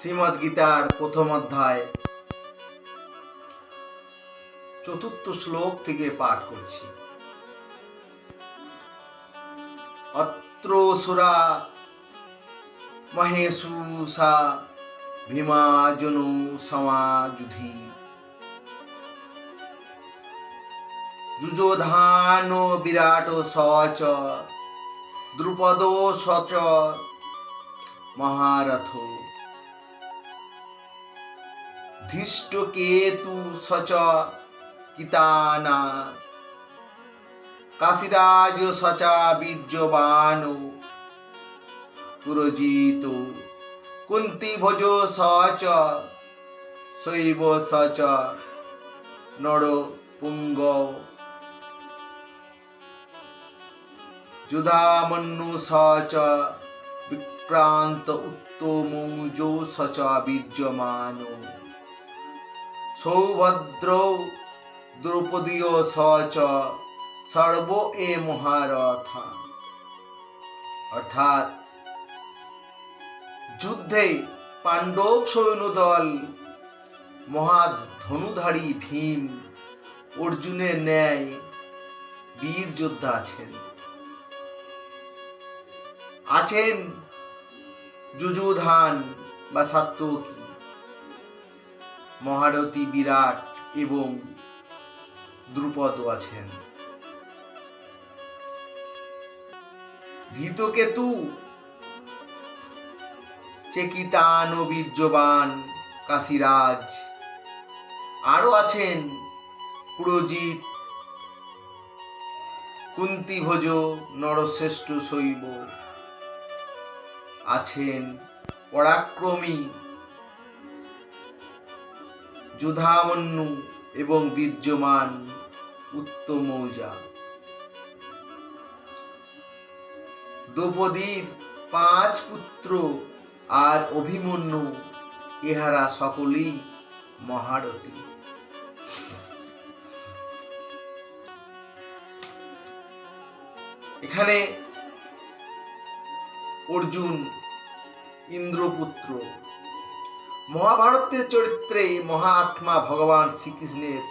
শ্রীমদ গীতার প্রথম অধ্যায়, চতুর্থ শ্লোক থেকে পাঠ করছি। অত্র সুরা মহেশুষা ভীমাজনু সমাযুধি। যুজোধান বিরাট সচ, দ্রুপদ সচ, মহারথ। ধৃষ্ট কেতু সচ কিতানা। কাশিরাজ সচা বীর্যবান, পুরজিত। কুন্তি ভোজ সচ, শৈব সচ, নর পুঙ্গ। যুধামন্যু সচ, বিক্রান্ত উত্তমৌজো সচ বীর্যমান। সৌভদ্র দ্রৌপদীয় সচ সর্ব এ মহারথা। অর্থাৎ যুদ্ধে পাণ্ডব সৈন্যদল মহা ধনুধারী ভীম, অর্জুনের ন্যায় বীর যোদ্ধা আছেন। আছেন যুযুধান বা সাত্যকী মহারথী বিরাট এবং দ্রুপদ আছেন। ধৃতকেতু, চেকিতান ও বীর্যবান কাশিরাজ আরও আছেন পুরোজিৎ, কুন্তিভোজ, নরশ্রেষ্ঠ শৈব আছেন পরাক্রমী যুধামন্যু এবং বীর্যমান উত্তমৌজা দ্রৌপদীর পাঁচ পুত্র আর অভিমন্যু, ইহারা সকলেই মহারথী। এখানে অর্জুন ইন্দ্রপুত্র মহাভারতের চরিত্রে মহাত্মা ভগবান শ্রীকৃষ্ণের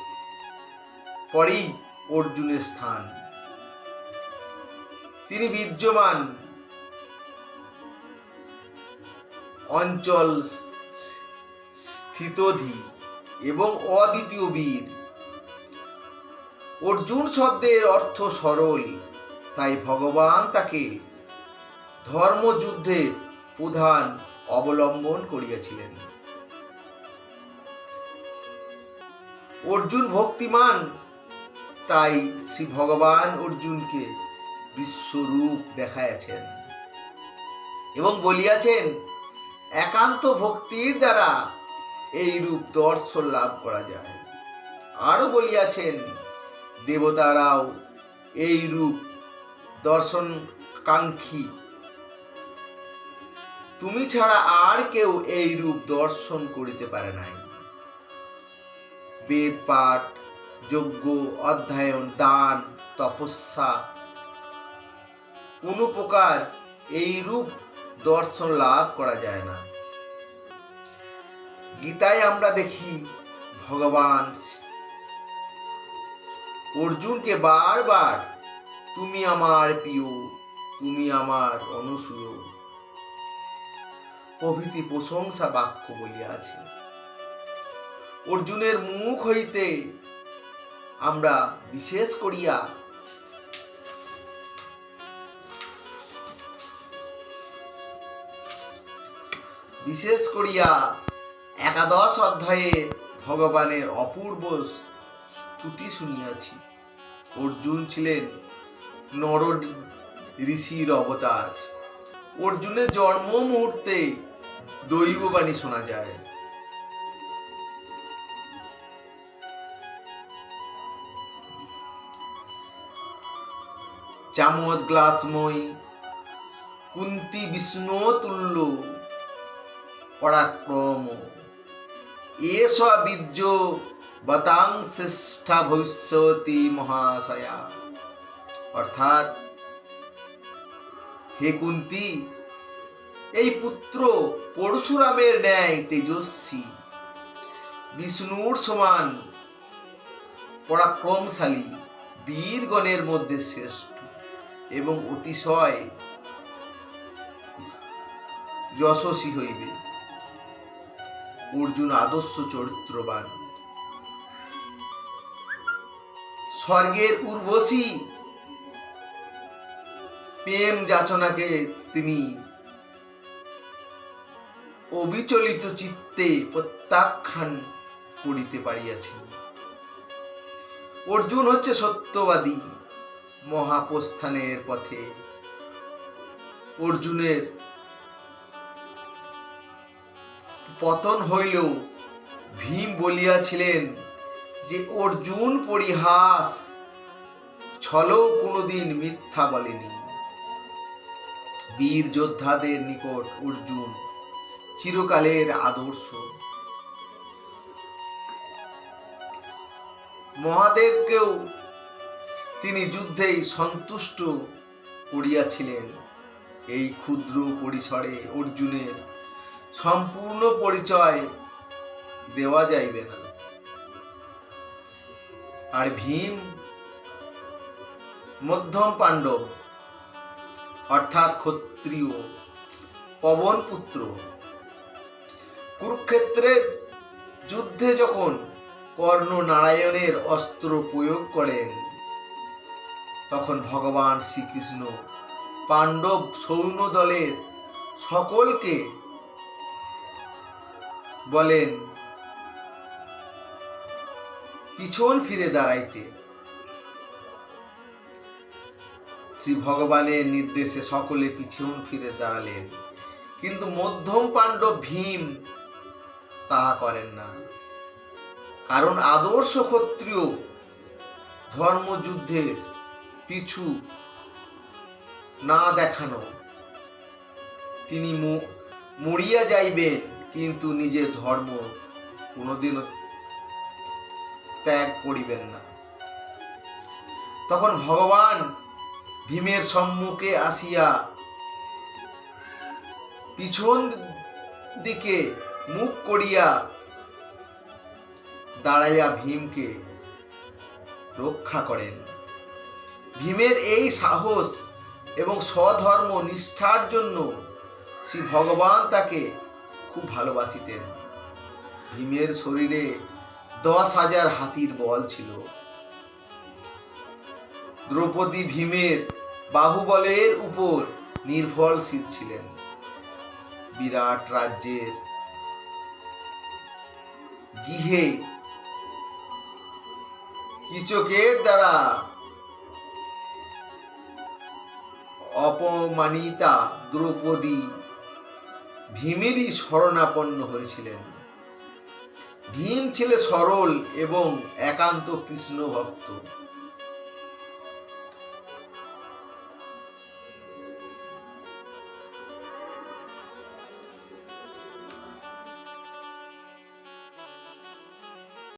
পরেই অর্জুনের স্থান। তিনি বীর্যমান অঞ্চল স্থিতধি এবং অদ্বিতীয় বীর। অর্জুন শব্দের অর্থ সরল, তাই ভগবান তাকে ধর্মযুদ্ধের প্রধান অবলম্বন করিয়াছিলেন। অর্জুন ভক্তিমান। তাই শ্রী ভগবান অর্জুনকে বিশ্বরূপ দেখাইয়াছেন এবং বলিয়াছেন, একান্ত ভক্তির দ্বারা এই রূপ দর্শন লাভ করা যায়। আরও বলিয়াছেন, দেবতারাও এই রূপ দর্শন কাঙ্ক্ষী তুমি ছাড়া আর কেউ এই রূপ দর্শন করিতে পারে নাই। বেদ পাঠ, যজ্ঞ, অধ্যয়ন, দান, তপস্যা। কোনো প্রকার এই রূপ দর্শন লাভ করা যায় না। গীতায় আমরা দেখি, ভগবান অর্জুনকে বারবার, তুমি আমার প্রিয়, তুমি আমার অনুসূয় প্রভৃতি প্রশংসা বাক্য বলিয়াছে অর্জুনের মুখ হইতে আমরা বিশেষ করিয়া বিশেষ করিয়া একাদশ অধ্যায়ে ভগবানের অপূর্ব স্তুতি শুনিয়াছি। অর্জুন ছিলেন নর ঋষির অবতার। অর্জুনের জন্ম মুহূর্তে দৈববাণী শোনা যায়। চামদ গ্লাসময় কুন্তি বিষ্ণু তুল্য পরাক্রম এস বীর্য বতাং শ্রেষ্ঠা ভবিষ্যতি মহাশয়া। অর্থাৎ, হে কুন্তি, এই পুত্র পরশুরামের ন্যায় তেজস্বী। বিষ্ণুর সমান পরাক্রমশালী বীরগণের মধ্যে শ্রেষ্ঠ। এবং অতিশয় যশস্বী হইবে। অর্জুন আদর্শ চরিত্রবান। স্বর্গের উর্বশী প্রেম যাচনাকে তিনি অবিচলিত চিত্তে প্রত্যাখ্যান করিতে পারিয়াছেন। অর্জুন হচ্ছে সত্যবাদী। মহাপ্রস্থানের পথে। অর্জুনের পতন হইলেও ভীম বলিয়াছিলেন যে, অর্জুন পরিহাস, ছলও কোনোদিন মিথ্যা বলেনি। বীর যোদ্ধাদের নিকট অর্জুন চিরকালের আদর্শ। মহাদেবকেও তিনি যুদ্ধেই সন্তুষ্ট করিয়াছিলেন। এই ক্ষুদ্র পরিসরে অর্জুনের সম্পূর্ণ পরিচয় দেওয়া যাইবে না। আর ভীম মধ্যম পাণ্ডব, অর্থাৎ ক্ষত্রিয় পবন পুত্র কুরুক্ষেত্রের যুদ্ধে যখন কর্ণ নারায়ণের অস্ত্র প্রয়োগ করেন তখন ভগবান শ্রীকৃষ্ণ পাণ্ডব সৈন্য দলের সকলকে বলেন, পিছন ফিরে দাঁড়াইতে। শ্রী ভগবানের নির্দেশে সকলে পিছন ফিরে দাঁড়ালেন, কিন্তু মধ্যম পাণ্ডব ভীম তাহা করেন না। কারণ আদর্শ ক্ষত্রিয় ধর্মযুদ্ধের পিছু না দেখানো। তিনি মরিয়া যাইবেন, কিন্তু নিজের ধর্ম কোনোদিনও ত্যাগ করিবেন না। তখন ভগবান ভীমের সম্মুখে আসিয়া পিছন দিকে মুখ করিয়া দাঁড়াইয়া ভীমকে রক্ষা করেন। ভীমের এই সাহস এবং স্বধর্ম নিষ্ঠার জন্য শ্রী ভগবান তাকে খুব ভালোবাসিতেন। ভীমের শরীরে দশ হাজার হাতির বল ছিল। দ্রৌপদী ভীমের বাহুবলের উপর নির্ভরশীল ছিলেন। বিরাট রাজ্যের গৃহে কিচকের দ্বারা অপমানিতা দ্রৌপদী ভীমেরই শরণাপন্ন হয়েছিলেন। ভীম ছিল সরল এবং একান্ত কৃষ্ণ ভক্ত